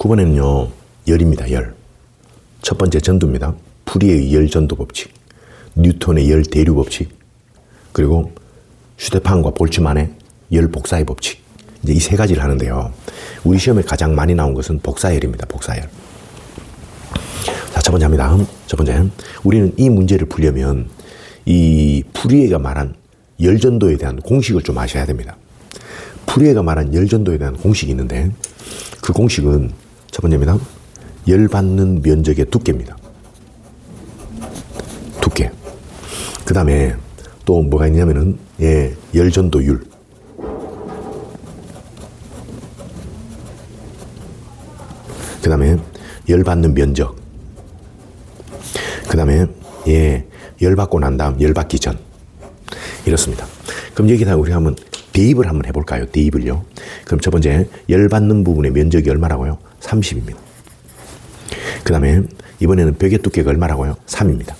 9번에는요, 열입니다, 열. 첫 번째 전도입니다. 프리의 열 전도 법칙, 뉴턴의 열 대류 법칙, 그리고 슈테판과 볼츠만의 열 복사의 법칙. 이제 이 세 가지를 하는데요. 우리 시험에 가장 많이 나온 것은 복사열입니다, 복사열. 자, 첫 번째 합니다. 첫 번째. 우리는 이 문제를 풀려면 이 프리에가 말한 열전도에 대한 공식을 좀 아셔야 됩니다. 프리에가 말한 열전도에 대한 공식이 있는데 그 공식은 첫 번째입니다. 열받는 면적의 두께입니다. 두께. 그 다음에 또 뭐가 있냐면은 예, 열전도율. 그 다음에 열받는 면적. 그 다음에 예, 열받고 난 다음 열받기 전. 이렇습니다. 그럼 여기다 우리 한번 대입을 한번 해볼까요? 대입을요. 그럼 첫 번째 열받는 부분의 면적이 얼마라고요? 30입니다. 그 다음에 이번에는 벽의 두께가 얼마라고요? 3입니다.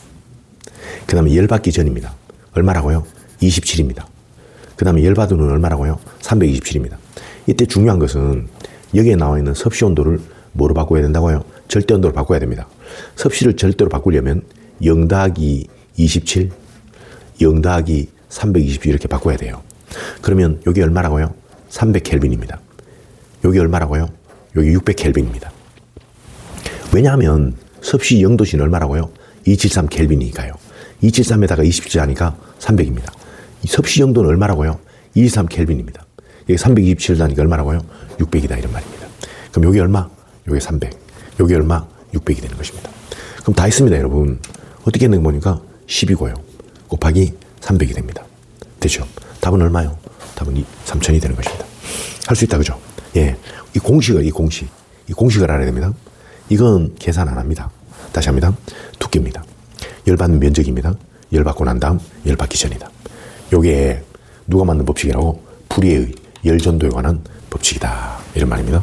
그 다음에 열받기 전입니다. 얼마라고요? 27입니다. 그 다음에 열받은 후는 얼마라고요? 327입니다. 이때 중요한 것은 여기에 나와 있는 섭씨 온도를 뭐로 바꿔야 된다고요? 절대 온도로 바꿔야 됩니다. 섭씨를 절대로 바꾸려면 0 더하기 27, 0 더하기 327 이렇게 바꿔야 돼요. 그러면 여기 얼마라고요? 300켈빈입니다. 여기 얼마라고요? 여기 600켈빈입니다. 왜냐하면 섭씨 0도씨는 얼마라고요? 273 켈빈이니까요. 273에다가 27 하니까 300입니다. 이 섭씨 0도는 얼마라고요? 223 켈빈입니다. 여기 327 다니까 얼마라고요? 600이다 이런 말입니다. 그럼 여기 얼마? 여기 300. 여기 얼마? 600이 되는 것입니다. 그럼 다 했습니다, 여러분. 어떻게 했는 거 보니까 10이고요. 곱하기 300이 됩니다. 되죠? 답은 얼마요? 답은 이 3000이 되는 것입니다. 할 수 있다, 그죠? 예. 이 공식을, 이 공식. 이 공식을 알아야 됩니다. 이건 계산 안 합니다. 다시 합니다. 두께입니다. 열받는 면적입니다. 열받고 난 다음 열받기 전이다. 요게 누가 만든 법칙이라고? 불의의 열전도에 관한 법칙이다. 이런 말입니다.